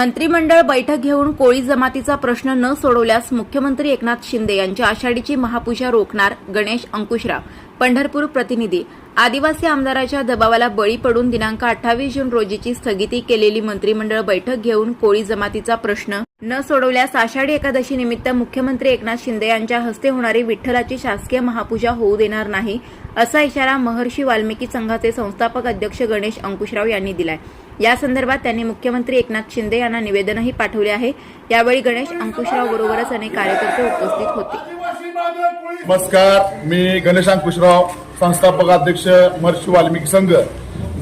मंत्रिमंडळ बैठक घेऊन कोळी जमातीचा प्रश्न न सोडवल्यास मुख्यमंत्री एकनाथ शिंदे यांच्या आषाढीची महापूजा रोखणार गणेश अंकुशराव पंढरपूर प्रतिनिधी. आदिवासी आमदाराच्या दबावाला बळी पडून दिनांक अठ्ठावीस जून रोजीची स्थगिती केलेली मंत्रिमंडळ बैठक घेऊन कोळी जमातीचा प्रश्न न सोडवल्यास आषाढी एकादशी निमित्त मुख्यमंत्री एकनाथ शिंदे यांच्या हस्ते होणारी विठ्ठलाची शासकीय महापूजा होऊ देणार नाही असा इशारा महर्षी वाल्मिकी संघाचे संस्थापक अध्यक्ष गणेश अंकुशराव यांनी दिलाय. या संदर्भात त्यांनी मुख्यमंत्री एकनाथ शिंदे यांना निवेदनही पाठवले आहे. यावेळी गणेश अंकुशराव बरोबरच अनेक कार्यकर्ते उपस्थित होते. नमस्कार मी गणेश अंकुशराव संस्थापक अध्यक्ष महर्षी वाल्मिकी संघ.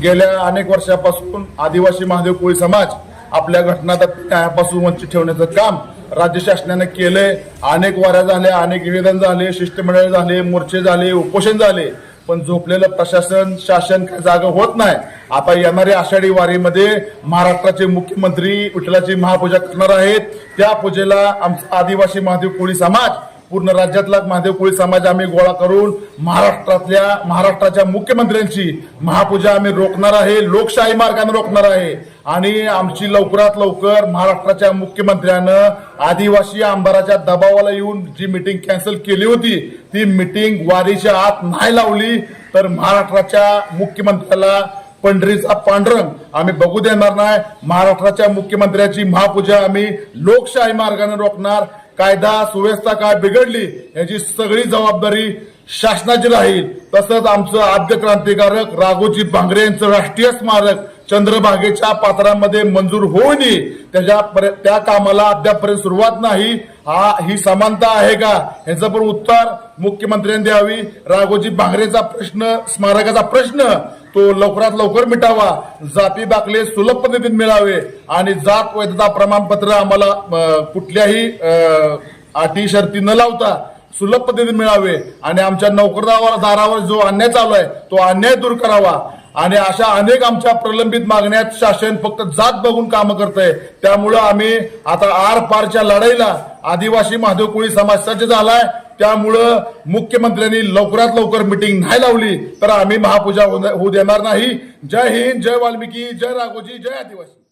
गेल्या अनेक वर्षापासून आदिवासी महादेव कोळी समाज आपल्या घटना न्यायापासून वंचित ठेवण्याचं काम राज्य शासनाने केलंय. अनेक वाऱ्या झाल्या अनेक निवेदन झाले शिष्टमंडळ झाले मोर्चे झाले उपोषण झाले. पण झोपलेलं प्रशासन शासन जागा होत नाही. आता येणाऱ्या आषाढी वारीमध्ये महाराष्ट्राचे मुख्यमंत्री विठ्ठलाची महापूजा करणार आहेत. त्या पूजेला आमचा आदिवासी महादेव कोळी समाज पूर्ण राज्यातला महादेव कोळी समाज आम्ही गोळा करून महाराष्ट्रातल्या महाराष्ट्राच्या मुख्यमंत्र्यांची महापूजा आम्ही रोखणार आहे. लोकशाही मार्गाने रोखणार आहे. आणि आमची लवकरात लवकर महाराष्ट्राच्या मुख्यमंत्र्यानं आदिवासी आमदाराच्या दबावाला येऊन जी मिटिंग कॅन्सल केली होती ती मिटिंग वारीच्या आत नाही लावली तर महाराष्ट्राच्या मुख्यमंत्र्याला पंढरीचा पांढरंग आम्ही बघू देणार नाही. महाराष्ट्राच्या मुख्यमंत्र्याची महापूजा आम्ही लोकशाही मार्गाने रोखणार. कायदा सुव्यवस्था काय बिघडली याची सगळी जबाबदारी शासनाची राहील. तसंच आमचं आद्य क्रांतिकारक राघोजी भांगरे यांचं राष्ट्रीय स्मारक चंद्रभागेच्या पात्रामध्ये मंजूर होऊ नये त्याच्या त्या कामाला अद्यापर्यंत सुरुवात नाही. हा ही समानता आहे का? याचं पण उत्तर मुख्यमंत्र्यांनी द्यावी. राघोजी भांगरेचा प्रश्न स्मारकाचा प्रश्न तो लवकरात लवकर मिटावा. जाती दाखले सुलभ पद्धतीने मिळावे. आणि जात वैधता प्रमाणपत्र आम्हाला कुठल्याही अटी शर्ती न लावता सुलभ पद्धतीने मिळावे. आणि आमच्या नोकरदारावर दारावर जो अन्याय चालू आहे तो अन्याय दूर करावा. आणि अशा अनेक आमच्या प्रलंबित मागण्यात शासन फक्त जात बघून कामं करत आहे त्यामुळं आम्ही आता आर पारच्या लढाईला आदिवासी महादेव कोळी समाज सज्ज झालाय. त्यामुळं मुख्यमंत्र्यांनी लवकरात लवकर मिटिंग नाही लावली तर आम्ही महापूजा होऊ देणार नाही. जय हिंद जय वाल्मिकी जय राघोजी जय आदिवासी.